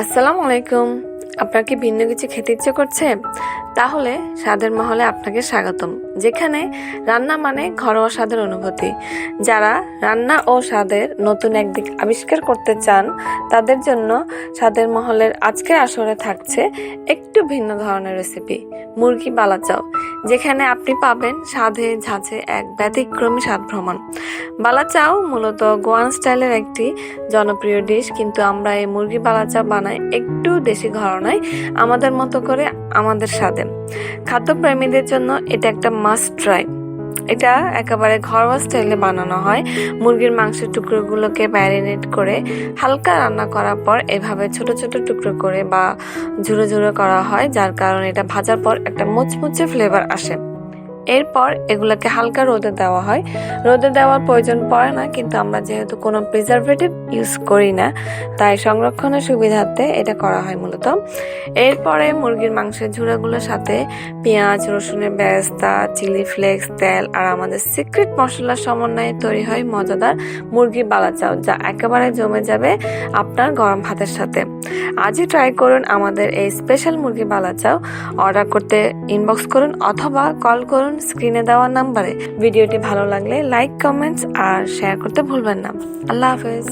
আসসালামু আলাইকুম। আপনার কি ভিন্ন কিছু খেতে ইচ্ছে করছে? তাহলে স্বাদের মহলে আপনাকে স্বাগতম। যেখানে রান্না মানে ঘরোয়া স্বাদের অনুভূতি। যারা রান্না ও স্বাদের নতুন একদিক আবিষ্কার করতে চান, তাদের জন্য স্বাদের মহলের আজকের আসরে থাকছে একটু ভিন্ন ধরনের রেসিপি মুরগি বালাচাও। যেখানে আপনি পাবেন সাধে ঝাঁঝে এক ব্যতিক্রমী স্বাদ ভ্রমণ। বালাচাও মূলত গোয়ান স্টাইলের একটি জনপ্রিয় ডিশ, কিন্তু আমরা এই মুরগি বালাচা বানাই একটু দেশি ঘরনায় আমাদের মতো করে আমাদের স্বাদে। খাদ্যপ্রেমীদের জন্য এটা একটা মাস্ট ট্রাই। এটা একেবারে ঘরোয়া স্টাইলে বানানো হয়। মুরগির মাংসের টুকরোগুলোকে ম্যারিনেট করে হালকা রান্না করার পর এভাবে ছোট ছোট টুকরো করে বা ঝুড়ো ঝুড়ো করা হয়, যার কারণে এটা ভাজার পর একটা মুচমুচে ফ্লেভার আসে। এরপর এগুলোকে হালকা রোদে দেওয়া হয়। রোদে দেওয়ার প্রয়োজন পড়ে না, কিন্তু আমরা যেহেতু কোনো প্রিজারভেটিভ ইউজ করি না, তাই সংরক্ষণের সুবিধার্থে এটা করা হয় মূলত। এরপরে মুরগির মাংসের ঝুড়াগুলোর সাথে পেঁয়াজ, রসুনের বেরেস্তা, চিলি ফ্লেক্স, তেল আর আমাদের সিক্রেট মশলার সমন্বয়ে তৈরি হয় মজাদার মুরগির বালাচাও, যা একেবারে জমে যাবে আপনার গরম ভাতের সাথে। আজই ট্রাই করুন আমাদের এই স্পেশাল মুরগি বালাচাও। অর্ডার করতে ইনবক্স করুন অথবা কল করুন স্ক্রিনে দেওয়া নাম্বারে ভিডিওটি ভালো লাগলে লাইক, কমেন্টস আর শেয়ার করতে ভুলবেন না। আল্লাহ হাফেজ।